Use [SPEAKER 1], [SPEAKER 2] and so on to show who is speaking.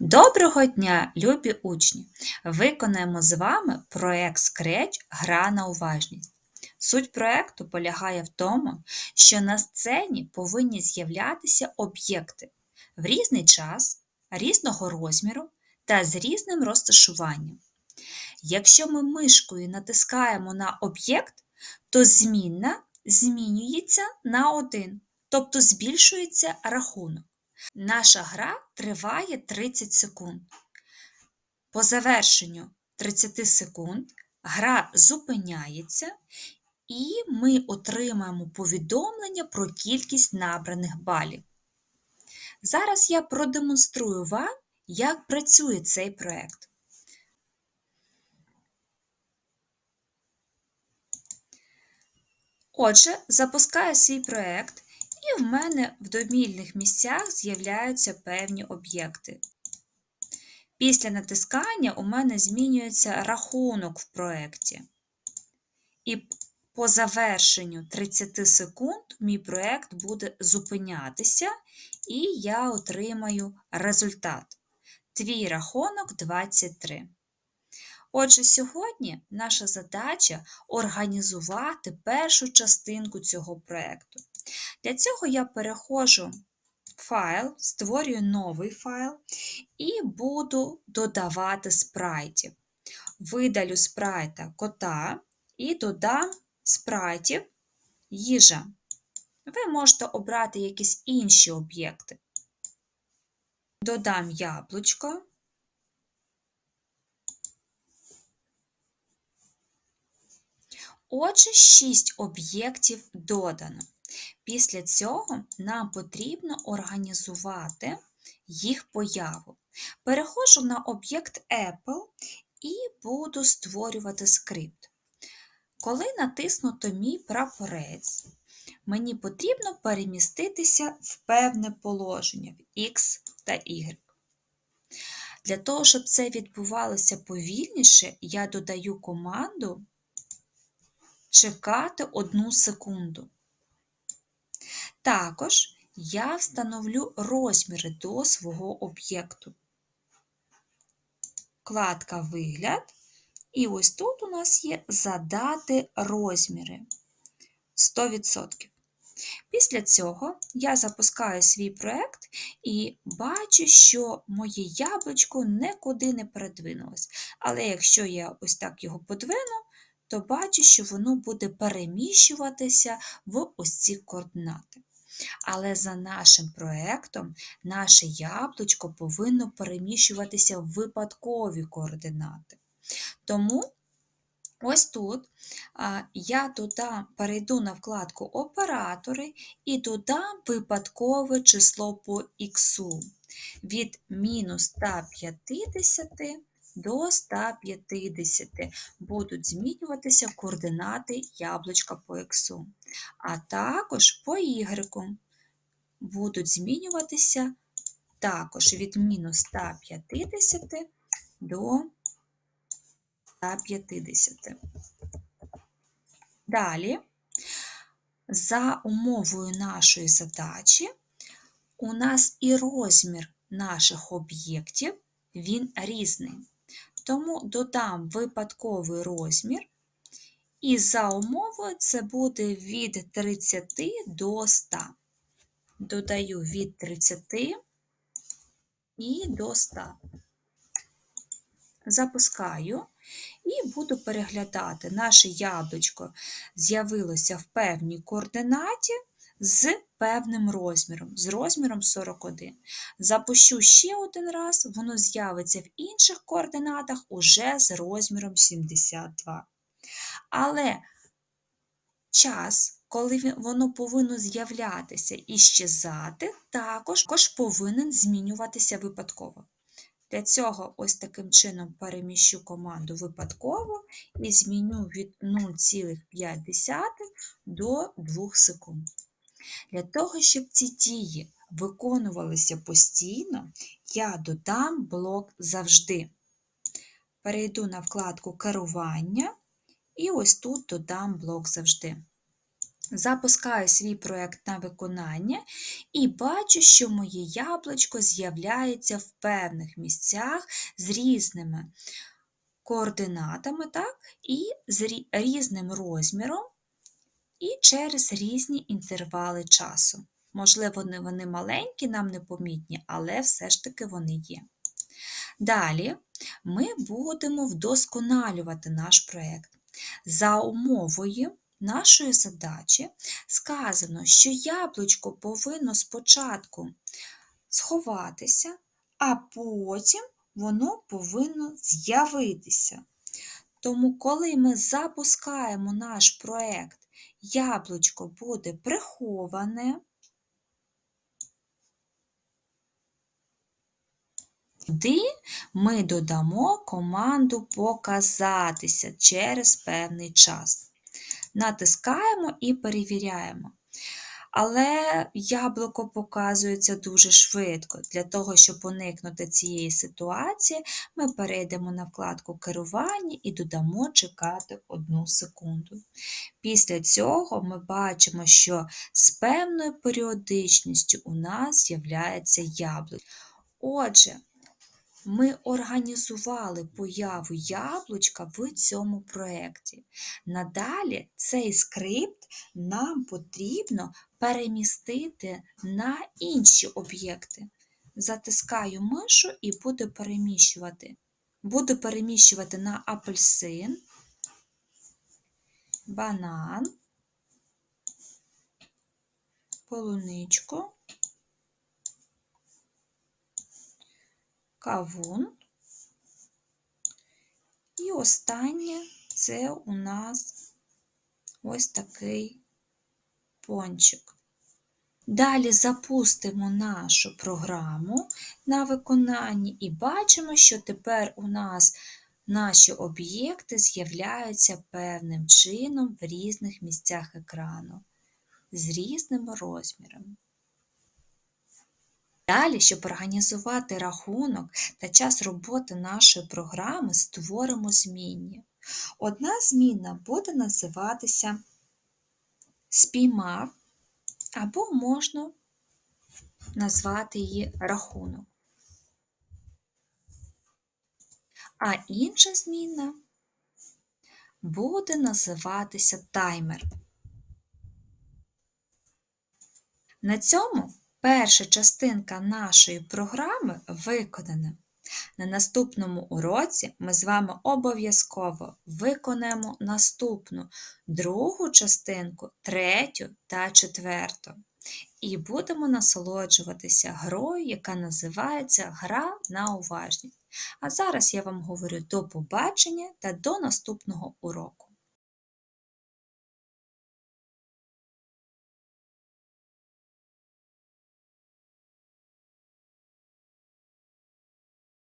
[SPEAKER 1] Доброго дня, любі учні! Виконаємо з вами проект Scratch Гра на уважність. Суть проекту полягає в тому, що на сцені повинні з'являтися об'єкти в різний час, різного розміру та з різним розташуванням. Якщо ми мишкою натискаємо на об'єкт, то змінна змінюється на 1, тобто збільшується рахунок. Наша гра триває 30 секунд. По завершенню 30 секунд гра зупиняється, і ми отримаємо повідомлення про кількість набраних балів. Зараз я продемонструю вам, як працює цей проект. Отже, запускаю свій проект і в мене в домільних місцях з'являються певні об'єкти. Після натискання у мене змінюється рахунок в проєкті. І по завершенню 30 секунд мій проєкт буде зупинятися, і я отримаю результат. Твій рахунок 23. Отже, сьогодні наша задача організувати першу частинку цього проєкту. Для цього я переходжу в файл, створюю новий файл і буду додавати спрайтів. Видалю спрайта кота і додам спрайтів їжа. Ви можете обрати якісь інші об'єкти. Додам яблучко. Отже, 6 об'єктів додано. Після цього нам потрібно організувати їх появу. Переходжу на об'єкт Apple і буду створювати скрипт. Коли натиснуто мій прапорець, мені потрібно переміститися в певне положення в X та Y. Для того, щоб це відбувалося повільніше, я додаю команду чекати одну секунду. Також я встановлю розміри до свого об'єкту. Вкладка Вигляд. І ось тут у нас є задати розміри 100%. Після цього я запускаю свій проєкт і бачу, що моє яблучко нікуди не передвинулось. Але якщо я ось так його подвину, то бачу, що воно буде переміщуватися в ось ці координати. Але за нашим проєктом наше яблучко повинно переміщуватися в випадкові координати. Тому ось тут я додам, перейду на вкладку Оператори і додам випадкове число по х від мінус 150 до 150 будуть змінюватися координати яблучка по х, а також по y будуть змінюватися також від мінус 150 до 150. Далі, за умовою нашої задачі, у нас і розмір наших об'єктів він різний. Тому додам випадковий розмір, і за умовою це буде від 30 до 100. Додаю від 30 і до 100. Запускаю і буду переглядати, наше яблучко з'явилося в певній координаті з певним розміром, з розміром 41. Запущу ще один раз, воно з'явиться в інших координатах уже з розміром 72. Але час, коли воно повинно з'являтися і щезати, також повинен змінюватися випадково. Для цього ось таким чином переміщу команду випадково і зміню від 0,5 до 2 секунд. Для того, щоб ці дії виконувалися постійно, я додам блок завжди. Перейду на вкладку Керування і ось тут додам блок завжди. Запускаю свій проєкт на виконання і бачу, що моє яблучко з'являється в певних місцях з різними координатами так, і з різним розміром, і через різні інтервали часу. Можливо, вони- маленькі, нам непомітні, але все ж таки вони є. Далі ми будемо вдосконалювати наш проєкт. За умовою нашої задачі сказано, що яблучко повинно спочатку сховатися, а потім воно повинно з'явитися. Тому, коли ми запускаємо наш проєкт, яблучко буде приховане. Туди ми додамо команду Показатися через певний час. Натискаємо і перевіряємо. Але яблуко показується дуже швидко. Для того, щоб уникнути цієї ситуації, ми перейдемо на вкладку Керування і додамо чекати 1 секунду. Після цього ми бачимо, що з певною періодичністю у нас з'являється яблуко. Отже, ми організували появу яблучка в цьому проєкті. Надалі цей скрипт нам потрібно перемістити на інші об'єкти. Затискаю мишу і буду переміщувати. Буду переміщувати на апельсин, банан, полуничку, кавун. І останнє це у нас ось такий пончик. Далі запустимо нашу програму на виконанні і бачимо, що тепер у нас наші об'єкти з'являються певним чином в різних місцях екрану з різними розмірами. Далі, щоб організувати рахунок та час роботи нашої програми, створимо змінні. Одна змінна буде називатися спіймав, або можна назвати її рахунок. А інша змінна буде називатися таймер. На цьому перша частинка нашої програми виконана. На наступному уроці ми з вами обов'язково виконаємо наступну другу частинку, третю та четверту. І будемо насолоджуватися грою, яка називається Гра на уважність. А зараз я вам говорю до побачення та до наступного уроку.